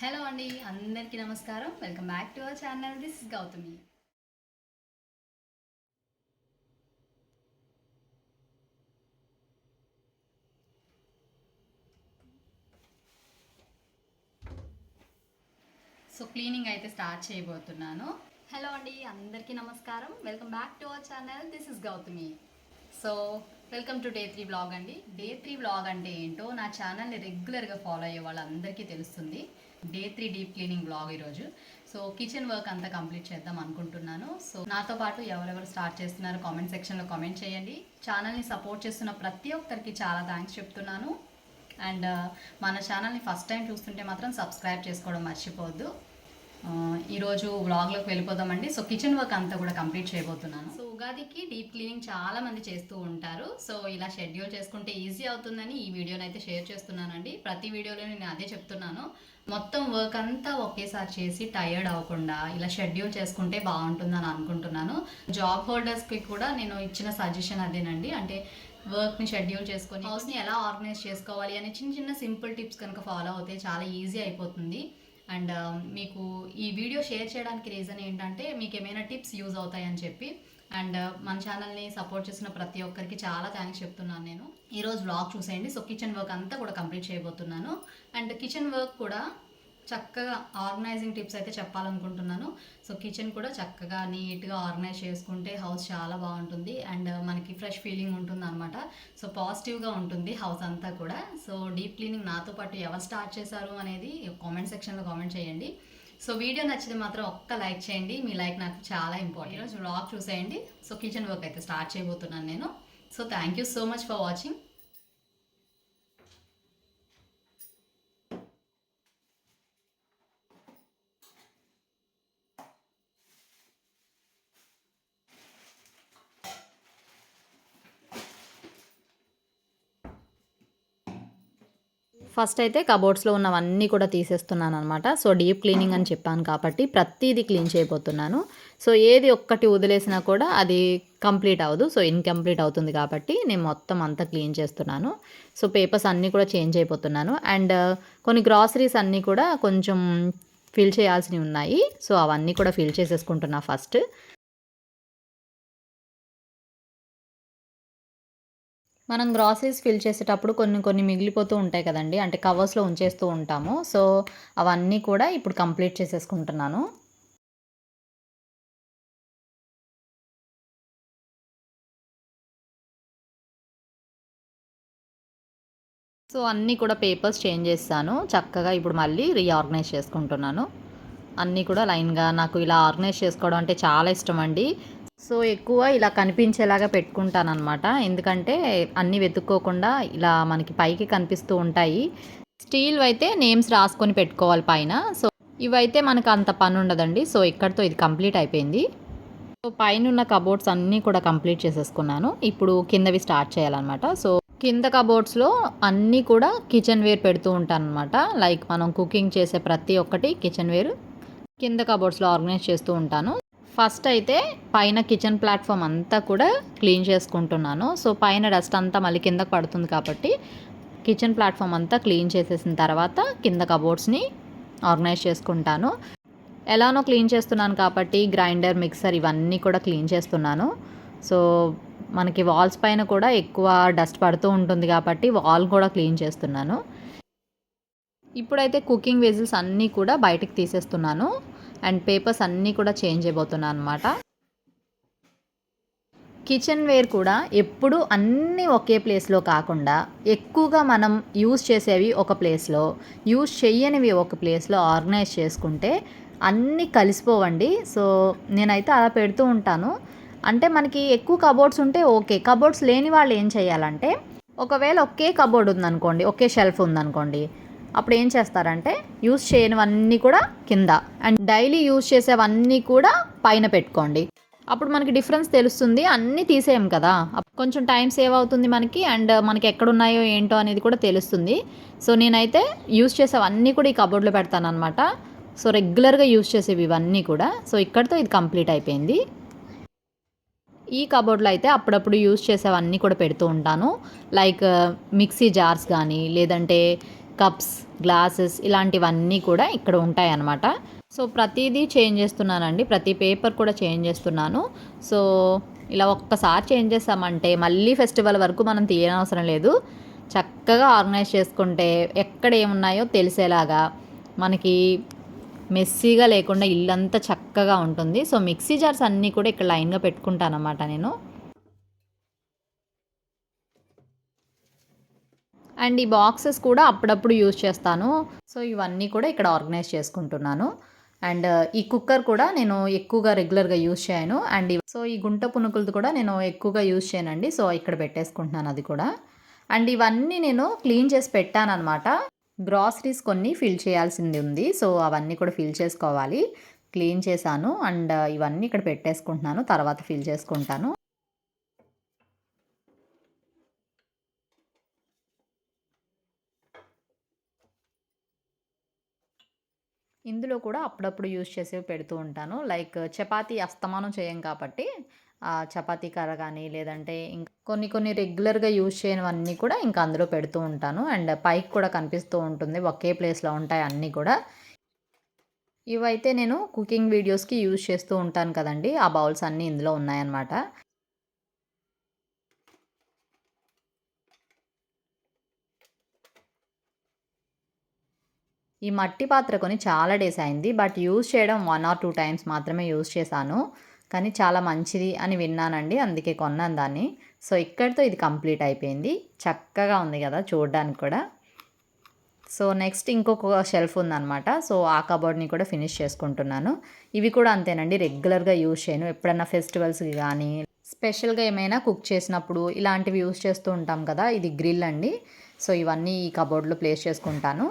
Hello అండి అందరికీ నమస్కారం. Welcome back to our channel. This is Gautami. So cleaning అయితే స్టార్ట్ చేయబోతున్నాను. హలో అండి అందరికీ నమస్కారం. Welcome back to our channel. This is Gautami. So welcome to day three blog అండి. డే త్రీ బ్లాగ్ అంటే ఏంటో నా ఛానల్ని రెగ్యులర్గా ఫాలో అయ్యే వాళ్ళందరికీ తెలుస్తుంది. Day three deep cleaning blog ఈరోజు. సో కిచెన్ వర్క్ అంతా కంప్లీట్ చేద్దాం అనుకుంటున్నాను. సో నాతో పాటు ఎవరెవరు స్టార్ట్ చేస్తున్నారో కామెంట్ సెక్షన్లో కామెంట్ చేయండి. ఛానల్ని సపోర్ట్ చేస్తున్న ప్రతి ఒక్కరికి చాలా థ్యాంక్స్ చెప్తున్నాను. అండ్ మన ఛానల్ని ఫస్ట్ టైం చూస్తుంటే మాత్రం సబ్స్క్రైబ్ చేసుకోవడం మర్చిపోవద్దు. ఈరోజు వ్లాగ్లోకి వెళ్ళిపోదామండి. సో కిచెన్ వర్క్ అంతా కూడా కంప్లీట్ చేయబోతున్నాను. సో ఉగాదికి డీప్ క్లీనింగ్ చాలా మంది చేస్తూ ఉంటారు. సో ఇలా షెడ్యూల్ చేసుకుంటే ఈజీ అవుతుందని ఈ వీడియోని అయితే షేర్ చేస్తున్నానండి. ప్రతి వీడియోలో నేను అదే చెప్తున్నాను. మొత్తం వర్క్ అంతా ఒకేసారి చేసి టయర్డ్ అవ్వకుండా ఇలా షెడ్యూల్ చేసుకుంటే బాగుంటుందని అనుకుంటున్నాను. జాబ్ హోల్డర్స్కి కూడా నేను ఇచ్చిన సజెషన్ అదేనండి. అంటే వర్క్ని షెడ్యూల్ చేసుకొని హౌస్ని ఎలా ఆర్గనైజ్ చేసుకోవాలి అనే చిన్న చిన్న సింపుల్ టిప్స్ కనుక ఫాలో అవుతే చాలా ఈజీ అయిపోతుంది. అండ్ um, మీకు ఈ వీడియో షేర్ చేయడానికి రీజన్ ఏంటంటే మీకు ఏమైనా టిప్స్ యూజ్ అవుతాయని చెప్పి. అండ్ మన ఛానల్ని సపోర్ట్ చేసిన ప్రతి ఒక్కరికి చాలా థ్యాంక్స్ చెప్తున్నాను నేను. ఈరోజు వ్లాగ్ చూసేయండి. సో కిచెన్ వర్క్ అంతా కూడా కంప్లీట్ చేయబోతున్నాను. అండ్ కిచెన్ వర్క్ కూడా చక్కగా ఆర్గనైజింగ్ టిప్స్ అయితే చెప్పాలనుకుంటున్నాను. సో కిచెన్ కూడా చక్కగా నీట్గా ఆర్గనైజ్ చేసుకుంటే హౌస్ చాలా బాగుంటుంది. అండ్ మనకి ఫ్రెష్ ఫీలింగ్ ఉంటుంది అనమాట సో పాజిటివ్గా ఉంటుంది హౌస్ అంతా కూడా. సో డీప్ క్లీనింగ్ నాతో పాటు ఎవరు స్టార్ట్ చేశారు అనేది కామెంట్ సెక్షన్లో కామెంట్ చేయండి. సో వీడియో నచ్చితే మాత్రం ఒక్క లైక్ చేయండి. మీ లైక్ నాకు చాలా ఇంపార్టెంట్. ఈరోజు వ్లాగ్ చూసేయండి. సో కిచెన్ వర్క్ అయితే స్టార్ట్ చేయబోతున్నాను నేను. So thank you so much for watching first అయితే కబోర్డ్స్లో ఉన్నవన్నీ కూడా తీసేస్తున్నాను అనమాట సో డీప్ క్లీనింగ్ అని చెప్పాను కాబట్టి ప్రతిదీ క్లీన్ చేయబోతున్నాను. సో ఏది ఒక్కటి వదిలేసినా కూడా అది కంప్లీట్ అవ్వదు. సో ఇన్కంప్లీట్ అవుతుంది కాబట్టి నేను మొత్తం అంతా క్లీన్ చేస్తున్నాను. సో పేపర్స్ అన్నీ కూడా చేంజ్ అయిపోతున్నాను. అండ్ కొన్ని గ్రాసరీస్ అన్నీ కూడా కొంచెం ఫిల్ చేయాల్సినవి ఉన్నాయి. సో అవన్నీ కూడా ఫిల్ చేసేసుకుంటున్నా ఫస్ట్. మనం గ్రాసరీస్ ఫిల్ చేసేటప్పుడు కొన్ని కొన్ని మిగిలిపోతూ ఉంటాయి కదండి. అంటే కవర్స్లో ఉంచేస్తూ ఉంటాము. సో అవన్నీ కూడా ఇప్పుడు కంప్లీట్ చేసేసుకుంటున్నాను. సో అన్నీ కూడా పేపర్స్ చేంజ్ చేస్తాను. చక్కగా ఇప్పుడు మళ్ళీ రీఆర్గనైజ్ చేసుకుంటున్నాను. అన్నీ కూడా లైన్గా నాకు ఇలా ఆర్గనైజ్ చేసుకోవడం అంటే చాలా ఇష్టం అండి. సో ఎక్కువ ఇలా కనిపించేలాగా పెట్టుకుంటాను అనమాట ఎందుకంటే అన్నీ వెతుక్కోకుండా ఇలా మనకి పైకి కనిపిస్తూ ఉంటాయి. స్టీల్ అయితే నేమ్స్ రాసుకొని పెట్టుకోవాలి పైన. సో ఇవైతే మనకు అంత పని ఉండదండి. సో ఇక్కడితో ఇది కంప్లీట్ అయిపోయింది. సో పైన ఉన్న కబోర్డ్స్ అన్నీ కూడా కంప్లీట్ చేసేసుకున్నాను. ఇప్పుడు కిందవి స్టార్ట్ చేయాలన్నమాట. సో కింద కబోర్డ్స్లో అన్నీ కూడా కిచెన్ వేర్ పెడుతూ ఉంటాను అనమాట లైక్ మనం కుకింగ్ చేసే ప్రతి ఒక్కటి కిచెన్ వేర్. కింద కబోర్డ్స్లో ఆర్గనైజ్ చేస్తూ ఉంటాను. ఫస్ట్ అయితే పైన కిచెన్ ప్లాట్ఫామ్ అంతా కూడా క్లీన్ చేసుకుంటున్నాను. సో పైన డస్ట్ అంతా మళ్ళీ కిందకు పడుతుంది కాబట్టి కిచెన్ ప్లాట్ఫామ్ అంతా క్లీన్ చేసేసిన తర్వాత కింద కబోర్డ్స్ని ఆర్గనైజ్ చేసుకుంటాను. ఎలానో క్లీన్ చేస్తున్నాను కాబట్టి గ్రైండర్ మిక్సర్ ఇవన్నీ కూడా క్లీన్ చేస్తున్నాను. సో మనకి వాల్స్ పైన కూడా ఎక్కువ డస్ట్ పడుతూ ఉంటుంది కాబట్టి వాల్ కూడా క్లీన్ చేస్తున్నాను. ఇప్పుడైతే కుకింగ్ వెజిల్స్ అన్నీ కూడా బయటకు తీసేస్తున్నాను. అండ్ పేపర్స్ అన్నీ కూడా చేంజ్ అయిపోతున్నాను అనమాట కిచెన్ వేర్ కూడా ఎప్పుడు అన్నీ ఒకే ప్లేస్లో కాకుండా ఎక్కువగా మనం యూస్ చేసేవి ఒక ప్లేస్లో యూస్ చేయనివి ఒక ప్లేస్లో ఆర్గనైజ్ చేసుకుంటే అన్నీ కలిసిపోవండి. సో నేనైతే అలా పెడుతూ ఉంటాను. అంటే మనకి ఎక్కువ కబోర్డ్స్ ఉంటే ఓకే కబోర్డ్స్ లేని వాళ్ళు ఏం చేయాలంటే ఒకవేళ ఒకే కబోర్డ్ ఉందనుకోండి ఒకే షెల్ఫ్ ఉందనుకోండి అప్పుడు ఏం చేస్తారంటే యూస్ చేయనివన్నీ కూడా కింద. అండ్ డైలీ యూస్ చేసేవన్నీ కూడా పైన పెట్టుకోండి. అప్పుడు మనకి డిఫరెన్స్ తెలుస్తుంది. అన్నీ తీసేయం కదా. కొంచెం టైం సేవ్ అవుతుంది మనకి అండ్ మనకి ఎక్కడున్నాయో ఏంటో అనేది కూడా తెలుస్తుంది. సో నేనైతే యూస్ చేసేవన్నీ కూడా ఈ కబోర్డ్లో పెడతాను అనమాట సో రెగ్యులర్గా యూస్ చేసేవి ఇవన్నీ కూడా. సో ఇక్కడితో ఇది కంప్లీట్ అయిపోయింది. ఈ కబోర్డ్లో అయితే అప్పుడప్పుడు యూస్ చేసేవన్నీ కూడా పెడుతూ ఉంటాను. లైక్ మిక్సీ జార్స్ కానీ లేదంటే కప్స్ గ్లాసెస్ ఇలాంటివన్నీ కూడా ఇక్కడ ఉంటాయి అన్నమాట సో ప్రతిదీ చేంజ్ చేస్తున్నానండి. ప్రతి పేపర్ కూడా చేంజ్ చేస్తున్నాను. సో ఇలా ఒక్కసారి చేంజ్ చేస్తామంటే మళ్ళీ ఫెస్టివల్ వరకు మనం తీయనవసరం లేదు. చక్కగా ఆర్గనైజ్ చేసుకుంటే ఎక్కడ ఏమున్నాయో తెలిసేలాగా మనకి మెస్సీగా లేకుండా ఇల్లంతా చక్కగా ఉంటుంది. సో మిక్సీ జార్స్ అన్నీ కూడా ఇక్కడ లైన్గా పెట్టుకుంటానమాట నేను. అండ్ ఈ బాక్సెస్ కూడా అప్పుడప్పుడు యూజ్ చేస్తాను. సో ఇవన్నీ కూడా ఇక్కడ ఆర్గనైజ్ చేసుకుంటున్నాను. అండ్ ఈ కుక్కర్ కూడా నేను ఎక్కువగా రెగ్యులర్గా యూజ్ చేయను. అండ్ సో ఈ గుంట పునుకులది కూడా నేను ఎక్కువగా యూజ్ చేయనండి. సో ఇక్కడ పెట్టేసుకుంటున్నాను అది కూడా. అండ్ ఇవన్నీ నేను క్లీన్ చేసి పెట్టాను అనమాట గ్రాసరీస్ కొన్ని ఫిల్ చేయాల్సింది ఉంది. సో అవన్నీ కూడా ఫిల్ చేసుకోవాలి. క్లీన్ చేశాను. అండ్ ఇవన్నీ ఇక్కడ పెట్టేసుకుంటున్నాను. తర్వాత ఫిల్ చేసుకుంటాను. ఇందులో కూడా అప్పుడప్పుడు యూజ్ చేసేవి పెడుతూ ఉంటాను. లైక్ చపాతీ అస్తమానం చేయం కాబట్టి చపాతీ కర్ర కానీ లేదంటే ఇంకా కొన్ని కొన్ని రెగ్యులర్గా యూజ్ చేయనివన్నీ కూడా ఇంకా అందులో పెడుతూ ఉంటాను. అండ్ పైకి కూడా కనిపిస్తూ ఉంటుంది. ఒకే ప్లేస్లో ఉంటాయి అన్నీ కూడా. ఇవైతే నేను కుకింగ్ వీడియోస్కి యూజ్ చేస్తూ ఉంటాను కదండి. ఆ బౌల్స్ అన్నీ ఇందులో ఉన్నాయన్నమాట. ఈ మట్టి పాత్ర కొని చాలా డేస్ అయింది. బట్ యూజ్ చేయడం వన్ ఆర్ టూ టైమ్స్ మాత్రమే యూజ్ చేశాను. కానీ చాలా మంచిది అని విన్నానండి. అందుకే కొన్నాను దాన్ని. సో ఇక్కడితో ఇది కంప్లీట్ అయిపోయింది. చక్కగా ఉంది కదా చూడడానికి కూడా. సో నెక్స్ట్ ఇంకొక షెల్ఫ్ ఉందన్నమాట. సో ఆ కబోర్డ్ని కూడా ఫినిష్ చేసుకుంటున్నాను. ఇవి కూడా అంతేనండి. రెగ్యులర్గా యూజ్ చేయను. ఎప్పుడన్నా ఫెస్టివల్స్కి కానీ స్పెషల్గా ఏమైనా కుక్ చేసినప్పుడు ఇలాంటివి యూజ్ చేస్తూ ఉంటాం కదా ఇది గ్రిల్ అండి. సో ఇవన్నీ ఈ కబోర్డ్లో ప్లేస్ చేసుకుంటాను.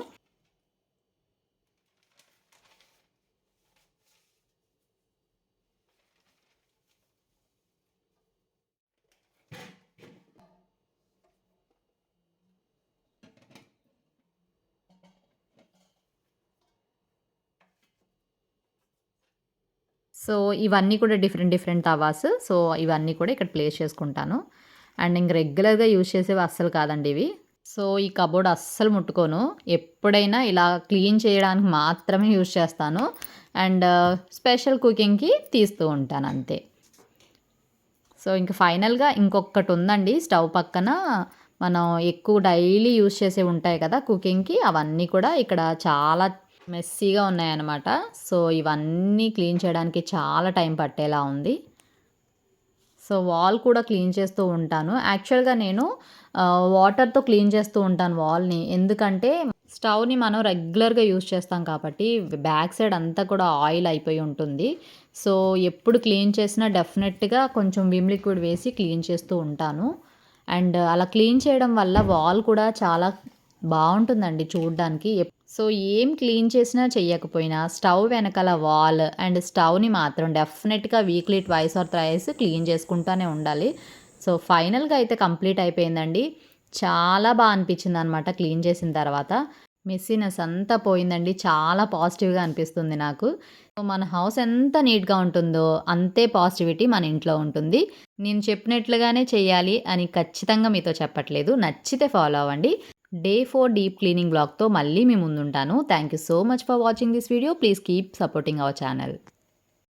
సో ఇవన్నీ కూడా డిఫరెంట్ డిఫరెంట్ తవాస్. సో ఇవన్నీ కూడా ఇక్కడ ప్లేస్ చేసుకుంటాను. అండ్ ఇంక రెగ్యులర్గా యూజ్ చేసేవి అస్సలు కాదండి ఇవి. సో ఈ కబోర్డ్ అస్సలు ముట్టుకోను. ఎప్పుడైనా ఇలా క్లీన్ చేయడానికి మాత్రమే యూజ్ చేస్తాను. అండ్ స్పెషల్ కుకింగ్కి తీస్తూ ఉంటాను అంతే. సో ఇంక ఫైనల్గా ఇంకొకటి ఉందండి. స్టవ్ పక్కన మనం ఎక్కువ డైలీ యూజ్ చేసే ఉంటాయి కదా కుకింగ్కి అవన్నీ కూడా ఇక్కడ చాలా మెస్సీగా ఉన్నాయన్నమాట. సో ఇవన్నీ క్లీన్ చేయడానికి చాలా టైం పట్టేలా ఉంది. సో వాల్ కూడా క్లీన్ చేస్తూ ఉంటాను. యాక్చువల్గా నేను వాటర్తో క్లీన్ చేస్తూ ఉంటాను వాల్ని. ఎందుకంటే స్టవ్ని మనం రెగ్యులర్గా యూజ్ చేస్తాం కాబట్టి బ్యాక్ సైడ్ అంతా కూడా ఆయిల్ అయిపోయి ఉంటుంది. సో ఎప్పుడు క్లీన్ చేసినా డెఫినెట్గా కొంచెం విమ్ లిక్విడ్ వేసి క్లీన్ చేస్తూ ఉంటాను. అండ్ అలా క్లీన్ చేయడం వల్ల వాల్ కూడా చాలా బాగుంటుందండి చూడడానికి. సో ఏం క్లీన్ చేసినా చెయ్యకపోయినా స్టవ్ వెనకాల వాల్ అండ్ స్టవ్ని మాత్రం డెఫినెట్గా weekly twice or thrice clean చేసుకుంటూనే ఉండాలి. సో ఫైనల్గా అయితే కంప్లీట్ అయిపోయిందండి. చాలా బాగా అనిపించింది అనమాట క్లీన్ చేసిన తర్వాత. మెస్సీనెస్ అంతా పోయిందండి. చాలా పాజిటివ్గా అనిపిస్తుంది నాకు. సో మన హౌస్ ఎంత నీట్గా ఉంటుందో అంతే పాజిటివిటీ మన ఇంట్లో ఉంటుంది. నేను చెప్పినట్లుగానే చేయాలి అని ఖచ్చితంగా మీతో చెప్పట్లేదు. నచ్చితే ఫాలో అవ్వండి. డే ఫోర్ డీప్ క్లీనింగ్ బ్లాగ్తో మళ్ళీ మీ ముందుంటాను. Thank you so much for watching this video please keep supporting our channel